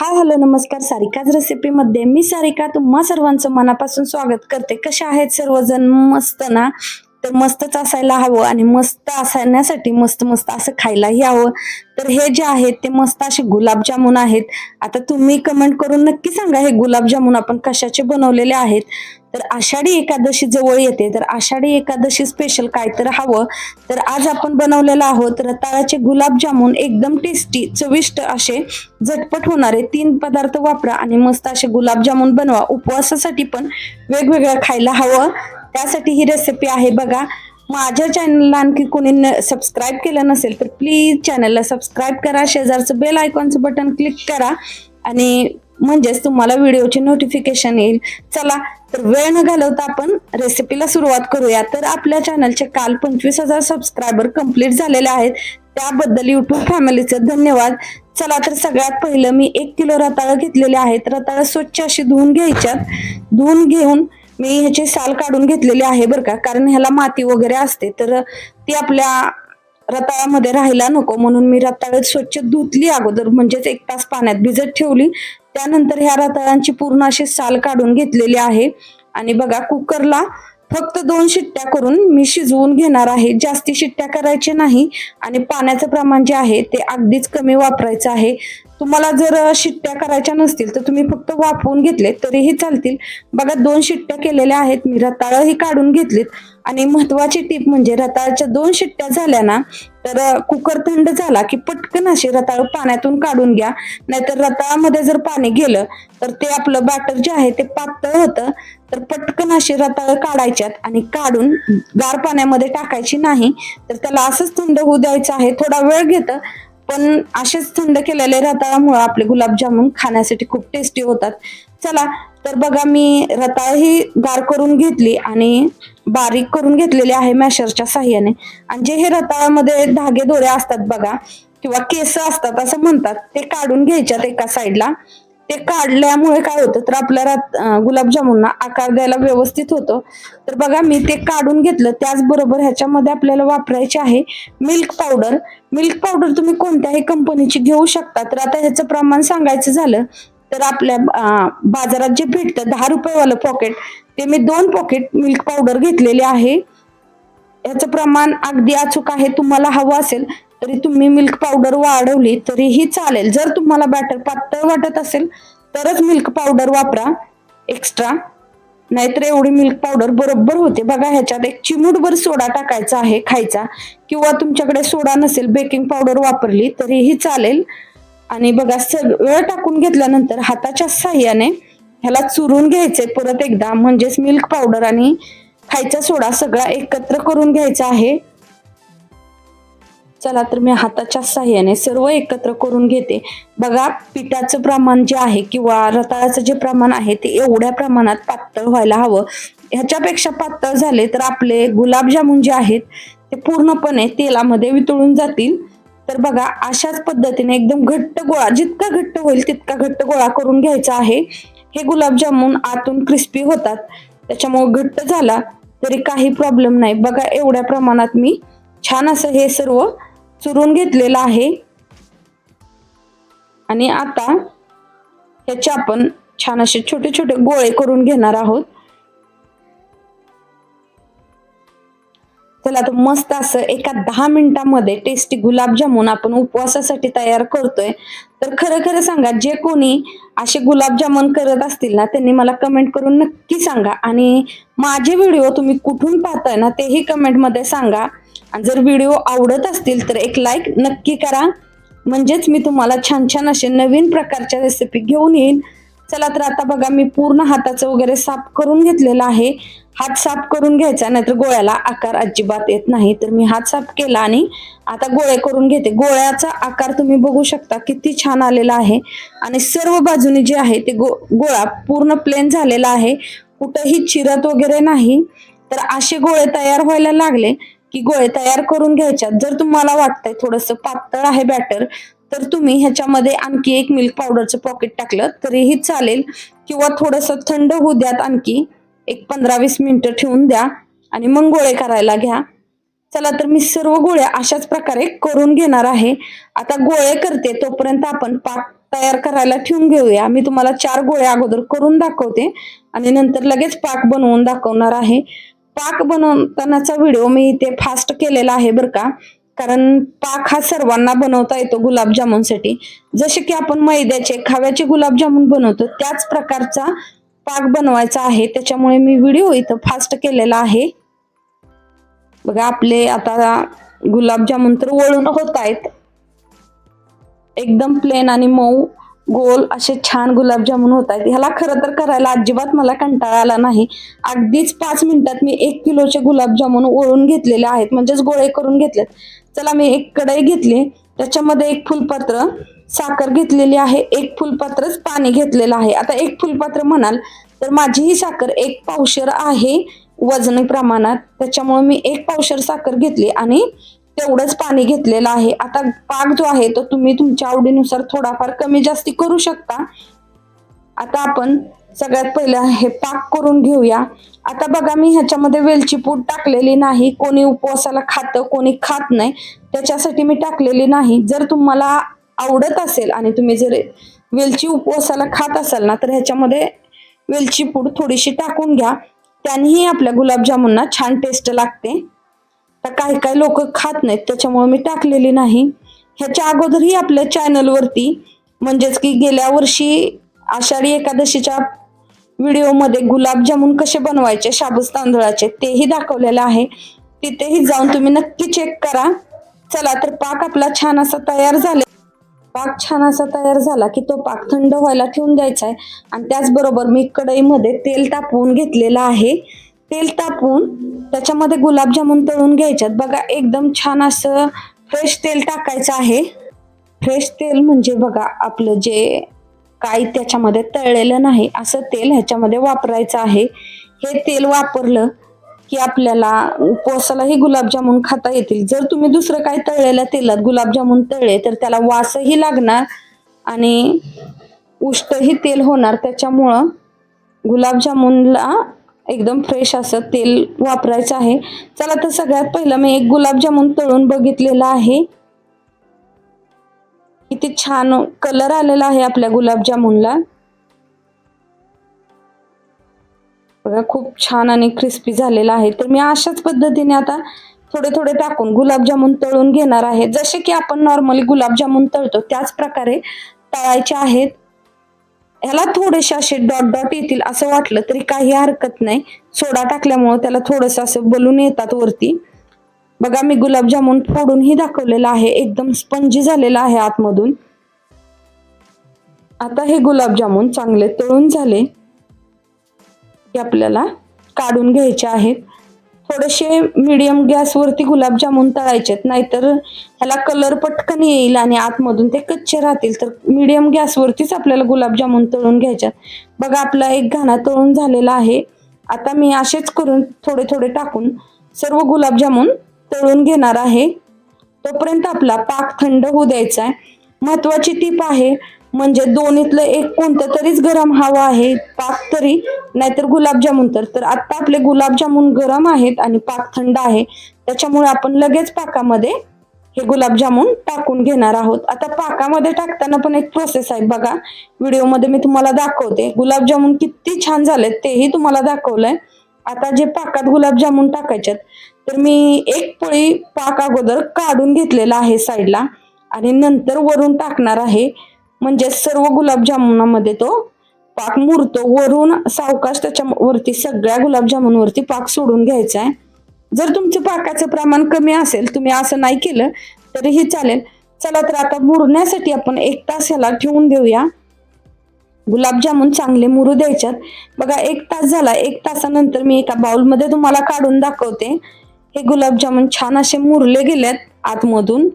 Hi hello नमस्कार. सारिकाच रेसिपीमध्ये मी सारिका. तुम्हा सर्वांचं मनापासून स्वागत करते. कशा आहेत सर्वजण? मस्त ना? तर मस्तच असायला हवं आणि मस्त असण्यासाठी मस्त मस्त असं खायलाही हवं. तर हे जे आहेत ते मस्त असे गुलाबजामुन आहेत. आता तुम्ही कमेंट करून नक्की सांगा हे गुलाबजामुन आपण कशाचे बनवलेले आहेत. तर आषाढी एकादशी जवळ येते. तर आषाढी एकादशी स्पेशल काय तर हवं. तर आज आपण बनवलेलं आहोत रताळाचे गुलाबजामुन. एकदम टेस्टी चविष्ट असे झटपट होणारे तीन पदार्थ वापरा आणि मस्त असे गुलाबजामुन बनवा. उपवासासाठी पण वेगवेगळं खायला हवं. त्यासाठी ही रेसिपी आहे बघा. माझ्या चॅनलला आणखी कोणी न सबस्क्राईब केलं नसेल तर प्लीज चॅनलला सबस्क्राईब करा. शेजारचं बेल आयकॉनचं बटन क्लिक करा. आणि म्हणजेच तुम्हाला व्हिडिओचे नोटिफिकेशन येईल. चला तर वेळ न घालवता आपण रेसिपीला सुरुवात करूया. तर आपल्या चॅनलचे काल पंचवीस हजार सबस्क्रायबर कंप्लीट झालेले आहेत. त्याबद्दल युट्यूब फॅमिलीचं धन्यवाद. चला तर सगळ्यात पहिलं मी एक किलो रताळं घेतलेले आहेत. रताळं स्वच्छ अशी धुवून घ्यायच्यात. धुवून घेऊन मी ह्याची साल काढून घेतलेली आहे बरं का. कारण ह्याला माती वगैरे असते तर ती आपल्या रताळामध्ये राहायला नको. म्हणून मी रताळ स्वच्छ धुतली अगोदर म्हणजेच एक तास पाण्यात भिजत ठेवली. त्यानंतर ह्या रताळांची पूर्ण अशी साल काढून घेतलेली आहे. आणि बघा कुकरला फक्त दोन शिट्ट्या करून मी शिजवून घेणार आहे. जास्ती शिट्ट्या करायचे नाही आणि पाण्याचं प्रमाण जे आहे ते अगदीच कमी वापरायचं आहे. तुम्हाला जर शिट्ट्या करायच्या नसतील तर तुम्ही फक्त वाफवून घेतले तरीही चालतील. बघा दोन शिट्ट्या केलेल्या आहेत. मी रताळही काढून घेतलीत. आणि महत्वाची टीप म्हणजे रताळच्या दोन शिट्ट्या झाल्या ना तर कुकर थंड झाला की पटकन असे रताळ पाण्यातून काढून घ्या. नाहीतर रताळामध्ये जर पाणी गेलं तर ते आपलं बॅटर जे आहे ते पातळ होतं. तर पटकन अशी रताळ काढायच्यात आणि काढून गार पाण्यामध्ये टाकायची नाही तर त्याला असंच थंड होऊ द्यायचं आहे. थोडा वेळ घेतं पण असेच थंड केलेले रताळामुळे आपले गुलाबजामुन खाण्यासाठी खूप टेस्टी होतात. चला तर बघा मी रताळ ही गार करून घेतली आणि बारीक करून घेतलेली आहे मॅशरच्या साह्याने. आणि जे हे रताळामध्ये धागे दोरे असतात बघा किंवा केस असतात असं म्हणतात ते काढून घ्यायच्यात एका साईडला ते काढल्यामुळे काय होतं तर आपल्या रात गुलाबजामुनना आकार द्यायला व्यवस्थित होतो. तर बघा मी ते काढून घेतलं. त्याचबरोबर ह्याच्यामध्ये आपल्याला वापरायचे आहे मिल्क पावडर. मिल्क पावडर तुम्ही कोणत्याही कंपनीची घेऊ शकता. तर आता ह्याचं प्रमाण सांगायचं झालं तर आपल्या बाजारात जे भेटतं दहा रुपयेवालं पॉकेट ते मी दोन पॉकेट मिल्क पावडर घेतलेले आहे. याचं प्रमाण अगदी अचूक आहे. तुम्हाला हवं असेल तरी तुम्ही मिल्क पावडर वाढवली तरीही चालेल. जर तुम्हाला बॅटर पातळ वाटत असेल तरच मिल्क पावडर वापरा एक्स्ट्रा नाहीतर एवढी मिल्क पावडर बरोबर होते. बघा ह्याच्यात एक चिमूटभर सोडा टाकायचा आहे खायचा. किंवा तुमच्याकडे सोडा नसेल बेकिंग पावडर वापरली तरीही चालेल. आणि बघा सगळं टाकून घेतल्यानंतर हाताच्या साह्याने ह्याला चुरून घ्यायचंय परत एकदा. म्हणजेच मिल्क पावडर आणि खायचा सोडा सगळा एकत्र करून घ्यायचा आहे. चला तर मी हाताच्या साह्याने सर्व एकत्र करून घेते. बघा पिठाचं प्रमाण जे आहे किंवा रताळाचं जे प्रमाण आहे ते एवढ्या प्रमाणात पातळ व्हायला हवं. ह्याच्यापेक्षा पातळ झाले तर आपले गुलाबजामुन जे आहेत ते पूर्णपणे तेलामध्ये वितळून जातील. तर बघा अशाच पद्धतीने एकदम घट्ट गोळा जितका घट्ट होईल तितका घट्ट गोळा करून घ्यायचा आहे. हे गुलाबजामुन आतून क्रिस्पी होतात. त्याच्यामुळे घट्ट झाला तरी काही प्रॉब्लेम नाही. बघा एवढ्या प्रमाणात मी छान असं हे सर्व चुरून घेतलेला आहे. आणि आता ह्याचे आपण छान असे छोटे छोटे गोळे करून घेणार आहोत. चला तर मस्त असं एका दहा मिनिटामध्ये टेस्टी गुलाबजामुन आपण उपवासासाठी तयार करतोय. तर खरं खरं सांगा जे कोणी असे गुलाबजामुन करत असतील ना त्यांनी मला कमेंट करून नक्की सांगा. आणि माझे व्हिडिओ तुम्ही कुठून पाहताय ना तेही कमेंटमध्ये सांगा. आणि जर व्हिडिओ आवडत असतील तर एक लाईक नक्की करा. म्हणजेच मी तुम्हाला छान छान असे नवीन प्रकारच्या रेसिपी घेऊन येईन. चला तर आता बघा मी पूर्ण हाताचं वगैरे साफ करून घेतलेला आहे. हात साफ करून घ्यायचा नाहीतर गोळ्याला आकार अजिबात येत नाही. तर मी हात साफ केला आणि आता गोळे करून घेते. गोळ्याचा आकार तुम्ही बघू शकता किती छान आलेला आहे. आणि सर्व बाजूने जे आहे ते गो गोळा पूर्ण प्लेन झालेला आहे. कुठंही चिरत वगैरे नाही. तर असे गोळे तयार व्हायला लागले की गोळे तयार करून घ्यायच्यात. जर तुम्हाला वाटतंय थोडस पातळ आहे बॅटर तर तुम्ही ह्याच्यामध्ये आणखी एक मिल्क पावडरचं पॉकेट टाकलं तरीही चालेल. किंवा थोडस थंड होऊ द्यात आणखी. एक पंधरा वीस मिनिटं ठेवून द्या आणि मग गोळे करायला घ्या. चला तर मी सर्व गोळ्या अशाच प्रकारे करून घेणार आहे. आता गोळे करते तोपर्यंत आपण पाक तयार करायला ठेवून घेऊया. मी तुम्हाला चार गोळ्या अगोदर करून दाखवते आणि नंतर लगेच पाक बनवून दाखवणार आहे. पाक बनवतानाचा व्हिडिओ मी इथे फास्ट केलेला आहे बरं का. कारण पाक हा सर्वांना बनवता येतो गुलाबजामुनसाठी. जसे की आपण मैद्याचे खाव्याचे गुलाबजामुन बनवतो त्याच प्रकारचा पाक बनवायचा आहे. त्याच्यामुळे मी व्हिडिओ इथं फास्ट केलेला आहे. बघा आपले आता गुलाबजामुन तर वळून होत आहेत. एकदम प्लेन आणि मऊ गोल असे छान गुलाबजामुन होत आहेत ह्याला खरं तर करायला अजिबात मला कंटाळा आला नाही. अगदीच पाच मिनिटात मी एक किलोचे गुलाबजामुन ओळून घेतलेले आहेत. म्हणजेच गोळे करून घेतलेत. चला मी एक कढई घेतली. त्याच्यामध्ये एक फुलपात्र साखर घेतलेली आहे. एक फुलपात्रच पाणी घेतलेलं आहे. आता एक फुलपात्र म्हणाल तर माझी ही साखर एक पावशर आहे वजनी प्रमाणात. त्याच्यामुळे मी एक पावशर साखर घेतली आणि तेवढंच पाणी घेतलेलं आहे. आता पाक जो आहे तो तुम्ही तुमच्या आवडीनुसार थोडाफार कमी जास्ती करू शकता. आता आपण सगळ्यात पहिलं हे पाक करून घेऊया. आता बघा मी ह्याच्यामध्ये वेलची पूड टाकलेली नाही. कोणी उपवासाला खातं कोणी खात नाही. त्याच्यासाठी मी टाकलेली नाही. जर तुम्हाला आवडत असेल आणि तुम्ही जर वेलची उपवासाला खात असाल ना तर ह्याच्यामध्ये वेलची पूड थोडीशी टाकून घ्या. त्यानेही आपल्या गुलाबजामुनना छान टेस्ट लागते. तर काही काही लोक खात नाहीत त्याच्यामुळे मी टाकलेली नाही. ह्याच्या अगोदरही आपल्या चॅनलवरती म्हणजेच की गेल्या वर्षी आषाढी एकादशीच्या व्हिडिओमध्ये गुलाबजामुन कसे बनवायचे शाबूस तांदळाचे तेही दाखवलेलं आहे. तिथेही जाऊन तुम्ही नक्की चेक करा. चला तर पाक आपला छान असा तयार झाले. पाक छान असा तयार झाला की तो पाक थंड व्हायला ठेवून द्यायचा आहे. आणि त्याचबरोबर मी कढईमध्ये तेल तापवून घेतलेलं आहे. तेल तापून त्याच्यामध्ये गुलाबजामुन तळून घ्यायच्यात. बघा एकदम छान असं फ्रेश तेल टाकायचं आहे. फ्रेश तेल म्हणजे बघा आपलं जे काही त्याच्यामध्ये तळलेलं नाही असं तेल ह्याच्यामध्ये वापरायचं आहे. हे तेल वापरलं की आपल्याला कोसालाही गुलाबजामुन खाता येतील. जर तुम्ही दुसरं काही तळलेल्या तेलात गुलाबजामुन तळले तर त्याला वासही लागणार आणि उष्टही तेल होणार. त्याच्यामुळं गुलाबजामुनला एकदम फ्रेश असं तेल वापरायचं आहे. चला तर सगळ्यात पहिलं मी एक गुलाबजामुन तळून बघितलेला आहे. किती छान कलर आलेला आहे आपल्या गुलाबजामुनला बघा खूप छान आणि क्रिस्पी झालेला आहे. तर मी अशाच पद्धतीने आता थोडे थोडे टाकून गुलाबजामुन तळून घेणार आहे. जसे की आपण नॉर्मली गुलाबजामुन तळतो त्याच प्रकारे तळायचे आहेत. ह्याला थोडेसे असे डॉट डॉट येतील असं वाटलं तरी काही हरकत नाही. सोडा टाकल्यामुळं त्याला थोडस असं बलून येतात वरती. बघा मी गुलाबजामुन फोडूनही दाखवलेलं आहे. एकदम स्पंजी झालेला आहे आतमधून. आता हे गुलाबजामुन चांगले तळून झाले. की आपल्याला काढून घ्यायचे आहेत. थोडेसे मीडियम गॅसवरती गुलाबजामुन तळायचे नाहीतर ह्याला कलर पटकन येईल आणि आतमधून ते कच्चे राहतील. तर मीडियम गॅसवरतीच आपल्याला गुलाबजामुन तळून घ्यायच्यात. बघा आपला एक घाणा तळून झालेला आहे. आता मी असेच करून थोडे थोडे टाकून सर्व गुलाबजामुन तळून घेणार आहे. तोपर्यंत आपला पाक थंड होऊ द्यायचा आहे. महत्वाची टीप आहे म्हणजे दोन्हीतलं एक कोणतं तरीच गरम हवा आहे पाक तरी नाहीतर गुलाबजामुन तर. तर आता आपले गुलाबजामुन गरम आहेत आणि पाक थंड आहे. त्याच्यामुळे आपण लगेच पाकामध्ये हे गुलाबजामुन टाकून घेणार आहोत. आता पाकामध्ये टाकताना पण एक प्रोसेस आहे. बघा व्हिडिओमध्ये मी तुम्हाला दाखवते. गुलाबजामुन किती छान झालेत तेही तुम्हाला दाखवलंय. आता जे पाकात गुलाबजामुन टाकायच्यात तर मी एक पोळी पाक अगोदर काढून घेतलेला आहे साईडला. आणि नंतर वरून टाकणार आहे म्हणजे सर्व गुलाबजामुनामध्ये तो पाक मुरतो. वरून सावकाश त्याच्या वरती सगळ्या गुलाबजामुनवरती पाक सोडून घ्यायचा आहे जर तुमचं पाकाचं प्रमाण कमी असेल तुम्ही असं नाही केलं तरीही चालेल. चला तर आता मुरण्यासाठी आपण एक तास ह्याला ठेवून देऊया. गुलाबजामुन चांगले मुरू द्यायच्यात. बघा एक तास झाला. एक तासानंतर मी एका बाउलमध्ये तुम्हाला काढून दाखवते. हे गुलाबजामुन छान असे मुरले गेलेत आतमधून.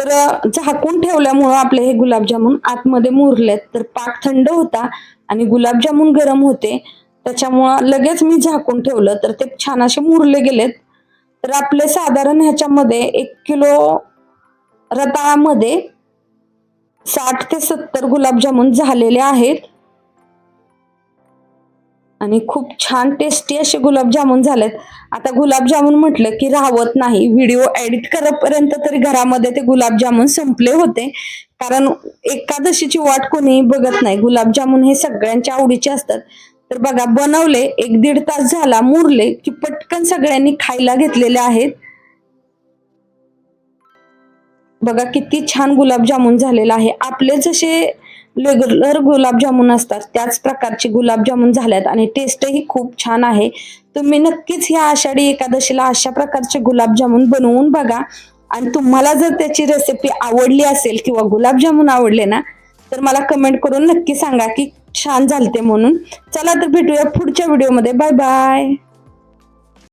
तर झाकून ठेवल्यामुळं आपले हे गुलाबजामुन आतमध्ये मुरलेत. तर पाक थंड होता आणि गुलाबजामुन गरम होते. त्याच्यामुळं लगेच मी झाकून ठेवलं. तर ते छान असे मुरले गेलेत. तर आपले साधारण ह्याच्यामध्ये एक किलो रताळामध्ये साठ ते सत्तर गुलाबजामुन झालेले आहेत. आणि खूप छान टेस्टी असे गुलाबजामुन झालेत. आता गुलाबजामुन म्हटलं की राहवत नाही. व्हिडिओ एडिट करपर्यंत तरी घरामध्ये ते गुलाबजामुन संपले होते. कारण एकादशीची वाट कोणीही बघत नाही. गुलाबजामुन हे सगळ्यांच्या आवडीचे असतात. तर बघा बनवले एक दीड तास झाला मुरले की पटकन सगळ्यांनी खायला घेतलेले आहेत. बघा किती छान गुलाबजामुन झालेला आहे. आपले जसे रेग्युलर गुलाबजामुन असतात. त्याच प्रकारचे गुलाबजामुन झाल्यात आणि टेस्टही खूप छान आहे. तुम्ही नक्कीच ह्या आषाढी एकादशीला अशा प्रकारचे गुलाबजामुन बनवून बघा. आणि तुम्हाला जर त्याची रेसिपी आवडली असेल किंवा गुलाबजामुन आवडले ना तर मला कमेंट करून नक्की सांगा की छान झालते म्हणून. चला तर भेटूया पुढच्या व्हिडिओमध्ये बाय बाय